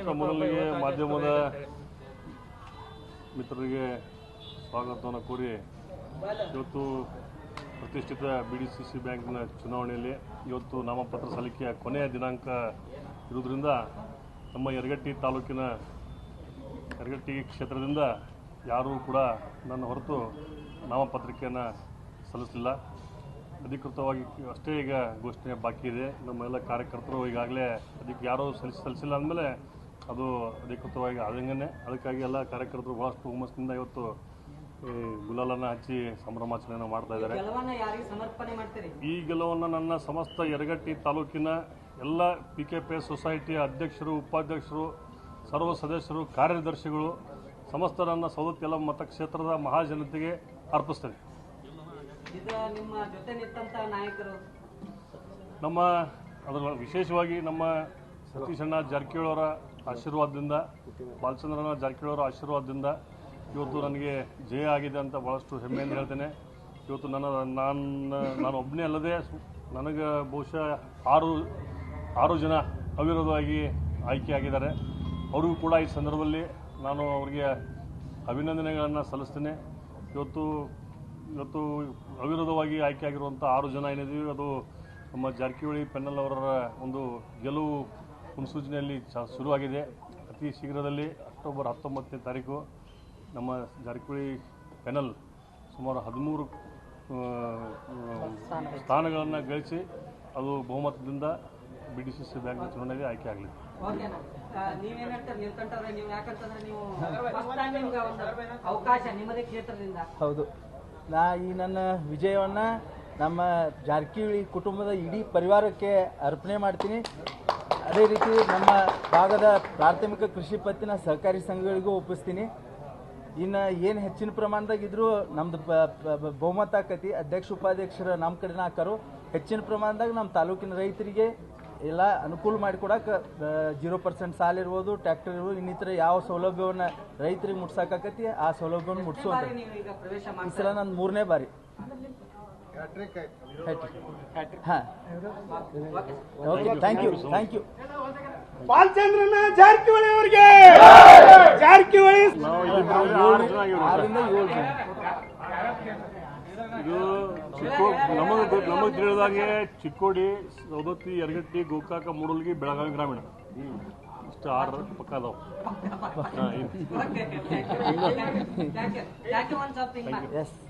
ನಿಮ್ಮದು ಮಾಧ್ಯಮದ ಮಿತ್ರರಿಗೆ ಸ್ವಾಗತವನ್ನು ಕೋರಿ ಇವತ್ತು ಪ್ರತಿಷ್ಠಿತ ಬಿ ಡಿ ಸಿ ಸಿ ಬ್ಯಾಂಕ್ನ ಚುನಾವಣೆಯಲ್ಲಿ ಇವತ್ತು ನಾಮಪತ್ರ ಸಲ್ಲಿಕೆಯ ಕೊನೆಯ ದಿನಾಂಕ ಇರುವುದರಿಂದ ನಮ್ಮ ಯರಗಟ್ಟಿ ತಾಲೂಕಿನ ಯರಗಟ್ಟಿ ಕ್ಷೇತ್ರದಿಂದ ಯಾರೂ ಕೂಡ ನನ್ನ ಹೊರತು ನಾಮಪತ್ರಿಕೆಯನ್ನು ಸಲ್ಲಿಸಲಿಲ್ಲ ಅಧಿಕೃತವಾಗಿ ಅಷ್ಟೇ ಈಗ ಘೋಷಣೆ ಬಾಕಿ ಇದೆ. ನಮ್ಮ ಎಲ್ಲ ಕಾರ್ಯಕರ್ತರು ಈಗಾಗಲೇ ಅದಕ್ಕೆ ಯಾರೂ ಸಲ್ಲಿಸಿ ಸಲ್ಲಿಸಿಲ್ಲ ಅಂದಮೇಲೆ ಅದು ಅಧಿಕೃತವಾಗಿ ಆದಂಗನೆ ಅದಕ್ಕಾಗಿ ಎಲ್ಲ ಕಾರ್ಯಕರ್ತರು ಭಾಳಷ್ಟು ಹುಮ್ಮಸ್ಸಿನಿಂದ ಇವತ್ತು ಈ ಗುಲಾಲನ್ನು ಹಚ್ಚಿ ಸಂಭ್ರಮಾಚರಣೆಯನ್ನು ಮಾಡ್ತಾ ಇದ್ದಾರೆ. ಈ ಗೆಲುವನ್ನು ನನ್ನ ಸಮಸ್ತ ಯರಗಟ್ಟಿ ತಾಲೂಕಿನ ಎಲ್ಲ ಪಿ ಕೆ ಪಿ ಎಸ್ ಸೊಸೈಟಿಯ ಅಧ್ಯಕ್ಷರು ಉಪಾಧ್ಯಕ್ಷರು ಸರ್ವ ಸದಸ್ಯರು ಕಾರ್ಯದರ್ಶಿಗಳು ಸಮಸ್ತ ನನ್ನ ಸೌದತ್ತೆಲ್ಲ ಮತಕ್ಷೇತ್ರದ ಮಹಾಜನತೆಗೆ ಅರ್ಪಿಸ್ತೇನೆ. ನಿಮ್ಮ ಅದರ ವಿಶೇಷವಾಗಿ ನಮ್ಮ ಸತೀಶಣ್ಣ ಜಾರಕಿಹೊಳಿ ಅವರ ಆಶೀರ್ವಾದದಿಂದ ಬಾಲಚಂದ್ರನ ಜಾರಕಿಹೊಳಿ ಆಶೀರ್ವಾದದಿಂದ ಇವತ್ತು ನನಗೆ ಜಯ ಆಗಿದೆ ಅಂತ ಭಾಳಷ್ಟು ಹೆಮ್ಮೆಯಿಂದ ಹೇಳ್ತೇನೆ. ಇವತ್ತು ನನ್ನ, ನಾನು ನಾನು ಒಬ್ಬನೇ ಅಲ್ಲದೆ ನನಗೆ ಬಹುಶಃ ಆರು ಆರು ಜನ ಅವಿರೋಧವಾಗಿ ಆಯ್ಕೆಯಾಗಿದ್ದಾರೆ ಅವರಿಗೂ ಕೂಡ ಈ ಸಂದರ್ಭದಲ್ಲಿ ನಾನು ಅವರಿಗೆ ಅಭಿನಂದನೆಗಳನ್ನು ಸಲ್ಲಿಸ್ತೇನೆ. ಇವತ್ತು ಇವತ್ತು ಅವಿರೋಧವಾಗಿ ಆಯ್ಕೆಯಾಗಿರುವಂಥ ಆರು ಜನ ಏನಿದ್ದೀವಿ ಅದು ನಮ್ಮ ಜಾರಕಿಹೊಳಿ ಪೆನ್ನಲ್ ಅವರ ಒಂದು ಗೆಲುವು ಮುನ್ಸೂಚನೆಯಲ್ಲಿ ಚ ಶುರುವಾಗಿದೆ. ಅತಿ ಶೀಘ್ರದಲ್ಲಿ ಅಕ್ಟೋಬರ್ ಹತ್ತೊಂಬತ್ತನೇ ತಾರೀಕು ನಮ್ಮ ಜಾರಕಿಹೊಳಿ ಪೆನಲ್ ಸುಮಾರು ಹದಿಮೂರು ಸ್ಥಾನಗಳನ್ನು ಗಳಿಸಿ ಅದು ಬಹುಮತದಿಂದ B D C C bank ಚುನಾವಣೆಗೆ ಆಯ್ಕೆ ಆಗಲಿ ಅವಕಾಶ ನಿಮ್ಮದೇ ಕ್ಷೇತ್ರದಿಂದ. ಹೌದು. ನಾ ಈ ನನ್ನ ವಿಜಯವನ್ನು ನಮ್ಮ ಜಾರಕಿಹೊಳಿ ಕುಟುಂಬದ ಇಡೀ ಪರಿವಾರಕ್ಕೆ ಅರ್ಪಣೆ ಮಾಡ್ತೀನಿ. ಅದೇ ರೀತಿ ನಮ್ಮ ಭಾಗದ ಪ್ರಾಥಮಿಕ ಕೃಷಿ ಪತ್ತಿನ ಸಹಕಾರಿ ಸಂಘಗಳಿಗೂ ಒಪ್ಪಿಸ್ತೀನಿ. ಇನ್ನು ಏನು ಹೆಚ್ಚಿನ ಪ್ರಮಾಣದಾಗ ಇದ್ದರೂ ನಮ್ಮದು ಬಹುಮತ ಆಕತಿ. ಅಧ್ಯಕ್ಷ, ಉಪಾಧ್ಯಕ್ಷರ ನಮ್ಮ ಕಡೆ ಹಾಕರು. ಹೆಚ್ಚಿನ ಪ್ರಮಾಣದಾಗ ನಮ್ಮ ತಾಲೂಕಿನ ರೈತರಿಗೆ ಎಲ್ಲ ಅನುಕೂಲ ಮಾಡಿಕೊಡಕ್ಕೆ ಜೀರೋ ಪರ್ಸೆಂಟ್ ಸಾಲ ಇರ್ಬೋದು ಟ್ರ್ಯಾಕ್ಟರ್ ಇರ್ಬೋದು ಇನ್ನಿತರ ಯಾವ ಸೌಲಭ್ಯವನ್ನು ರೈತರಿಗೆ ಮುಟ್ಸಕ್ಕಾಕತಿ ಆ ಸೌಲಭ್ಯವನ್ನು ಮುಟ್ಸೋದು ಬಾರಿ ನೀವು ಈಗ ಪ್ರವೇಶ ಈ ಮಾಡ್ತೀರಾ ಸಲ ನನ್ನ ಮೂರನೇ ಬಾರಿ. ಹಾಂ. Okay thank you thank you ಬಾಲಚಂದ್ರನ Jarkiholi ಅವರಿಗೆ. ಜಾರಕಿಹೊಳಿ. ಆರರಿಂದ ಏಳು ಜನ. ಇದು ಚಿಕ್ಕೋ ನಮಗೆ ನಮಗೆ ತಿಳಿದಾಗೆ ಚಿಕ್ಕೋಡಿ ಸೌದತ್ತಿ ಯರಗಟ್ಟಿ ಗೋಕಾಕ ಮೂಡಲ್ಗಿ ಬೆಳಗಾವಿ ಗ್ರಾಮೀಣ. ಇಷ್ಟು ಆರು ಪಕ್ಕ ಅದಾವ. ಹಾಂ